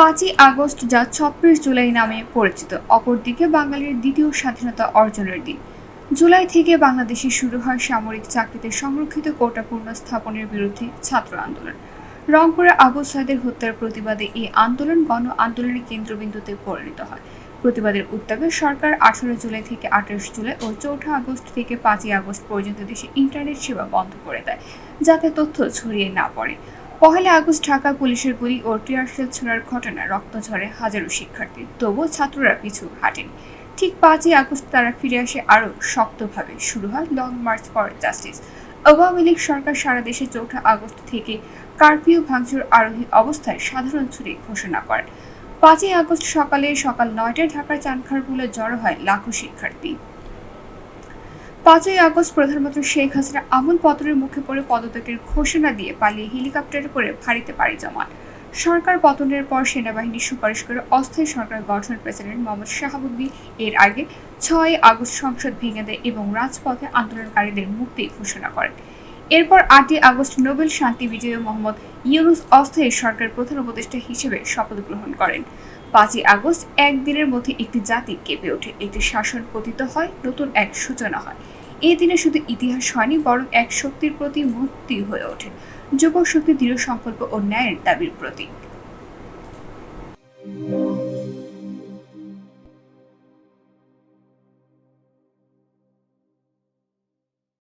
পাঁচই আগস্ট যা ছাব্বিশ জুলাই নামে পরিচিত। অপরদিকে বাঙালির দ্বিতীয় স্বাধীনতা অর্জনের দিন। জুলাই থেকে বাংলাদেশে শুরু হয় সামরিক চাকরিতে সংরক্ষিত কোটা পূর্ণ স্থাপনের বিরুদ্ধে ছাত্র আন্দোলন। রংপুরে আবু সাইদের হত্যার প্রতিবাদে এই আন্দোলন গণ আন্দোলনের কেন্দ্রবিন্দুতে পরিণত হয়। প্রতিবাদের উত্তাপে সরকার আঠারো জুলাই থেকে আঠাশ জুলাই ও চৌঠা আগস্ট থেকে পাঁচই আগস্ট পর্যন্ত দেশে ইন্টারনেট সেবা বন্ধ করে দেয়, যাতে তথ্য ছড়িয়ে না পড়ে। পহেলা আগস্ট ঢাকা পুলিশের গুলি ও টিয়ারশেল ছোড়ার ঘটনায় রক্ত ঝরে হাজারো শিক্ষার্থী। তবুও ছাত্ররা পিছু হাঁটেনি। ঠিক পাঁচই আগস্ট তারা ফিরে আসে আরও শক্তভাবে। শুরু হয় long march for justice. Awami League সরকার সারা দেশে চৌঠা আগস্ট থেকে কারফিউ ভাঙচুর আরোহী অবস্থায় সাধারণ ছুটি ঘোষণা করেন। পাঁচই আগস্ট সকালে সকাল নয়টায় ঢাকার চানখারপুলে জড়ো হয় লাখো শিক্ষার্থী। পাঁচই আগস্ট প্রধানমন্ত্রী শেখ হাসিনা আমূল পতনের মুখে পড়ে পদত্যাগের ঘোষণা দিয়ে পালিয়ে হেলিকপ্টারে করে ভারিতে পাড়ি জমান। সরকার পতনের পর সেনাবাহিনী সুপারিশ করে অস্থায়ী সরকার গঠন প্রেসিডেন্ট মোহাম্মদ শাহাবুদ্দিন। এর আগে ছয় আগস্ট সংসদ ভেঙে দেয় এবং রাজপথে আন্দোলনকারীদের মুক্তি ঘোষণা করেন। এরপর আটই আগস্ট নোবেল শান্তি বিজয়ী মোহাম্মদ ইউনুস অস্থায়ী সরকার প্রধান উপদেষ্টা হিসেবে শপথ গ্রহণ করেন। পাঁচই আগস্ট একদিনের মধ্যে একটি জাতি কেঁপে ওঠে। একটি শাসন পতিত হয়, নতুন এক সূচনা হয়। এই দিনে শুধু ইতিহাস হয়নি, বরং এক শক্তির প্রতি মুক্তি হয়ে ওঠে। যুব শক্তি দৃঢ় সংকল্প ও ন্যায়ের দাবির প্রতীক।